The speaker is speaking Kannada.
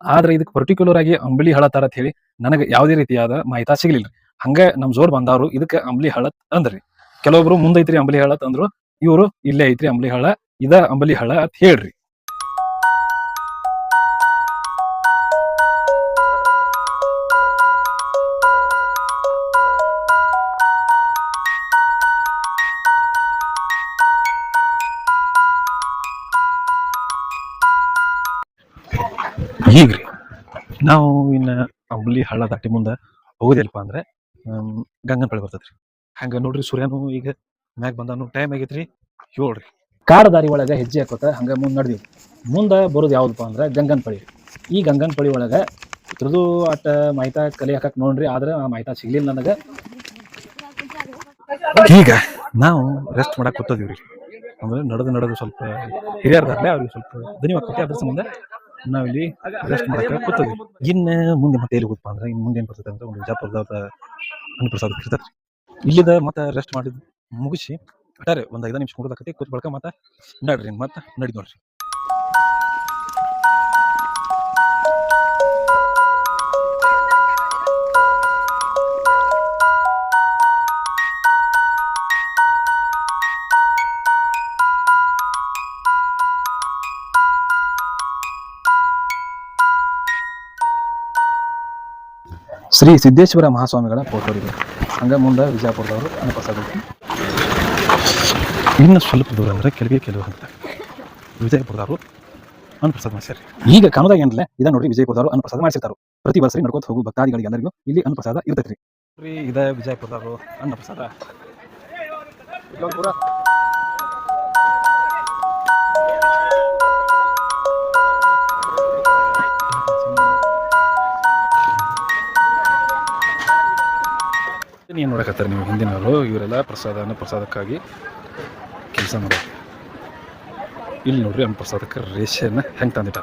ಆದ್ರೆ ಇದಕ್ಕೆ ಪರ್ಟಿಕ್ಯುಲರ್ ಆಗಿ ಅಂಬಳಿ ಹಳತಾರ ಅಂತ ಹೇಳಿ ನನಗೆ ಯಾವುದೇ ರೀತಿಯಾದ ಮಾಹಿತಿ ಸಿಗಲಿಲ್ಲ. ಹಂಗ ನಮ್ ಜೋರ್ ಬಂದವರು ಇದಕ್ಕೆ ಅಂಬಲಿ ಹಳತ್ ಅಂದ್ರಿ. ಕೆಲವೊಬ್ರು ಮುಂದೈತ್ರಿ ಅಂಬಲಿ ಹಳತ್ ಅಂದ್ರು ಇವರು ಇಲ್ಲೇ ಐತ್ರಿ ಅಂಬಲಿ ಹಳ, ಇದ ಅಂಬಲಿ ಹಳ ಅಂತ ಹೇಳ್ರಿ. ಹೀಗ್ರಿ. ನಾವು ಇನ್ನು ಅಂಬಲಿ ಹಳ್ಳ ದಾಟಿ ಮುಂದೆ ಹೋಗೋದಿಲ್ಲಪ್ಪ ಅಂದ್ರೆ ಗಂಗನ ಗಂಗನಪಳ್ಳಿ ಬರ್ತದ್ರಿ. ಹಂಗ ನೋಡ್ರಿ ಸೂರ್ಯನು ಈಗ ಮ್ಯಾಗ ಬಂದಾನು ಟೈಮ್ ಆಗೈತ್ರಿ ಏಳ್ರಿ. ಕಾಡ ದಾರಿ ಒಳಗೆ ಹೆಜ್ಜೆ ಹಾಕೋತ ಹಂಗೆ ಮುಂದೆ ನಡೆದಿವಿ. ಮುಂದೆ ಬರೋದು ಯಾವುದಪ್ಪ ಅಂದ್ರೆ ಗಂಗನಪಳ್ಳಿ. ಈ ಗಂಗನಪಳ್ಳಿ ಒಳಗೆ ಇದ್ರದ್ದು ಅಟ್ಟ ಮಾಹಿತಿ ಕಲಿ ಹಾಕಕ್ ನೋಡ್ರಿ ಆದ್ರೆ ಆ ಮಾಹಿತಿ ಸಿಗ್ಲಿಲ್ಲ ನನಗೆ. ಈಗ ನಾವು ರೆಸ್ಟ್ ಮಾಡಕ್ ರೀ ಅಂದ್ರೆ ನಡೆದು ನಡೆದು ಸ್ವಲ್ಪ ಹಿರಿಯರ್ ಅವ್ರಿಗೆ ಸ್ವಲ್ಪ ಧನ್ಯವಾದ ಅದ್ರ ಸಂಬಂಧ ನಾವಿಲ್ಲಿ ರೆಸ್ಟ್ ಮಾಡಕ್ಕೆ ಕೂತೀವಿ ಇನ್ನು ಮುಂದೆ ಮತ್ತೆ ಎಲ್ಲಿ ಹೋಗಪ್ಪ ಅಂದ್ರೆ ಇನ್ನು ಮುಂದೆ ಏನು ಬರ್ತದೆ ಅಂದ್ರೆ ಒಂದು ವಿಜಾಪುರದ ಅನ್ನಪ್ರಸಾದ ಇರ್ತಾರೆ ಇಲ್ಲಿದ ಮತ್ತೆ ರೆಸ್ಟ್ ಮಾಡಿದ್ ಮುಗಿಸಿ ಒಟ್ಟಾರೆ ಒಂದು ಐದು ನಿಮಿಷ ಮುಗಿದಾಕತಿ ಕೂತ್ ಮತ್ತ ಮತ್ತೆ ನಡ್ರಿ ಮತ್ತೆ ನಡಿ ನೋಡ್ರಿ. ಶ್ರೀ ಸಿದ್ದೇಶ್ವರ ಮಹಾಸ್ವಾಮಿಗಳ ಫೋಟೋ ಇದೆ. ಹಂಗ ಮುಂದೆ ವಿಜಯಪುರದವರು ಅನುಪಸಾದ. ಇನ್ನು ಸ್ವಲ್ಪ ದೂರ ಅಂದ್ರೆ ಕೆಲವೇ ಕೆಲವು ಅಂತ. ವಿಜಯಪುರದವರು ಅನುಪ್ರಸಾದ ಮಾಡಿಸ್ಯಾರ ಈಗ ಕಾಣೋದಾಗ ಏನಿಲ್ಲ ಇದ ನೋಡಿ ವಿಜಯಪುರದವರು ಅನುಪ್ರಸಾದ ಮಾಡಿಸಿರ್ತಾರೆ. ಪ್ರತಿ ವರ್ಷ ನಡ್ಕೋತ ಹೋಗು ಭಕ್ತಾದಿಗಳಿಗೆ ಎಲ್ಲರಿಗೂ ಇಲ್ಲಿ ಅನುಪ್ರಸಾದ ಇರ್ತೈತ್ರಿ ರೀ. ಇದ ವಿಜಯಪುರದವರು ಅನ್ನಪ್ರಸಾದ ಏನು ನೋಡಕತ್ತಾರೆ ನೀವು ಹಿಂದಿನವರು. ಇವರೆಲ್ಲ ಪ್ರಸಾದ ಅನ್ನ ಪ್ರಸಾದಕ್ಕಾಗಿ ಕೆಲಸ ಮಾಡೋದು. ಇಲ್ಲಿ ನೋಡ್ರಿ ಅನ್ನ ಪ್ರಸಾದಕ್ಕೆ ರೇಷನ್ನ ಹೆಂಗೆ ತಂದಿಟ್ಟ